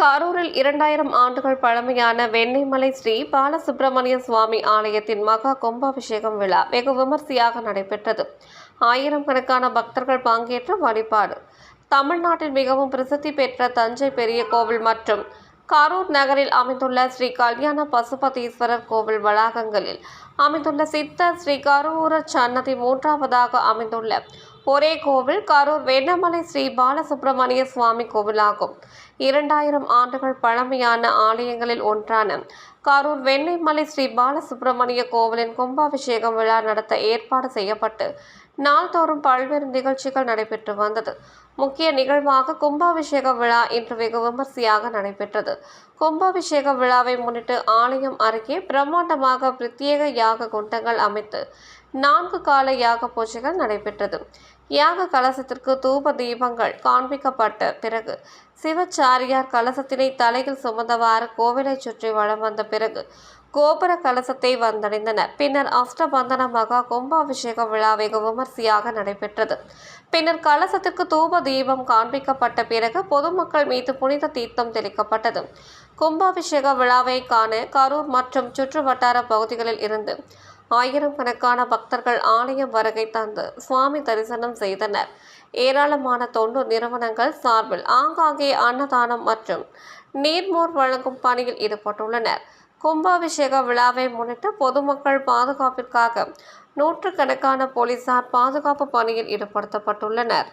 கரூரில் இரண்டாயிரம் ஆண்டுகள் பழமையான வெண்ணைமலை ஸ்ரீ பாலசுப்பிரமணிய சுவாமி ஆலயத்தின் மகா கும்பாபிஷேகம் விழா வெகு விமர்சையாக நடைபெற்றது. ஆயிரம் கணக்கான பக்தர்கள் பங்கேற்ற வழிபாடு. தமிழ்நாட்டில் மிகவும் பிரசித்தி பெற்ற தஞ்சை பெரிய கோவில் மற்றும் கரூர் நகரில் அமைந்துள்ள ஸ்ரீ கல்யாண பசுபதீஸ்வரர் கோவில் வளாகங்களில் அமைந்துள்ள சித்தர் ஸ்ரீ கரூர சன்னதி மூன்றாவதாக அமைந்துள்ள ஒரே கோவில் கரூர் வெண்ணமலை ஸ்ரீ பாலசுப்பிரமணிய சுவாமி கோவிலாகும். இரண்டாயிரம் ஆண்டுகள் பழமையான ஆலயங்களில் ஒன்றான கரூர் வெண்ணைமலை ஸ்ரீ பாலசுப்பிரமணிய கோவிலின் கும்பாபிஷேகம் விழா நடத்த ஏற்பாடு செய்யப்பட்டு நாள்தோறும் பல்வேறு நிகழ்ச்சிகள் நடைபெற்று வந்தது. முக்கிய நிகழ்வாக கும்பாபிஷேக விழா இன்று வெகு விமர்சையாக நடைபெற்றது. கும்பாபிஷேக விழாவை முன்னிட்டு ஆலயம் அருகே பிரம்மாண்டமாக பிரத்யேக யாக குண்டங்கள் அமைத்து நான்கு கால யாக பூஜைகள் நடைபெற்றது. யாக கலசத்திற்கு தூப தீபங்கள் காண்பிக்கப்பட்ட பிறகு சிவச்சாரியார் கலசத்தினை தலையில் சுமந்தவாறு கோவிலை சுற்றி வளம் வந்த பிறகு கோபுர கலசத்தை வந்தடைந்தனர். பின்னர் அஷ்டபந்தன மகா கும்பாபிஷேக விழா வெகு விமர்சையாக நடைபெற்றது. பின்னர் கலசத்திற்கு தூப தீபம் காண்பிக்கப்பட்ட பிறகு பொதுமக்கள் மீது புனித தீர்த்தம் தெளிக்கப்பட்டது. கும்பாபிஷேக விழாவை காண கரூர் மற்றும் சுற்று வட்டார பகுதிகளில் இருந்து ஆயிரம் கணக்கான பக்தர்கள் ஆலயம் வருகை தந்து சுவாமி தரிசனம் செய்தனர். ஏராளமான தொண்டு நிறுவனங்கள் சார்பில் ஆங்காங்கே அன்னதானம் மற்றும் நீர்மோர் வழங்கும் பணியில் ஈடுபட்டுள்ளனர். கும்பாபிஷேக விழாவை முன்னிட்டு பொதுமக்கள் பாதுகாப்பிற்காக நூற்றுக்கணக்கான போலீசார் பாதுகாப்பு பணியில் ஈடுபடுத்தப்பட்டுள்ளனர்.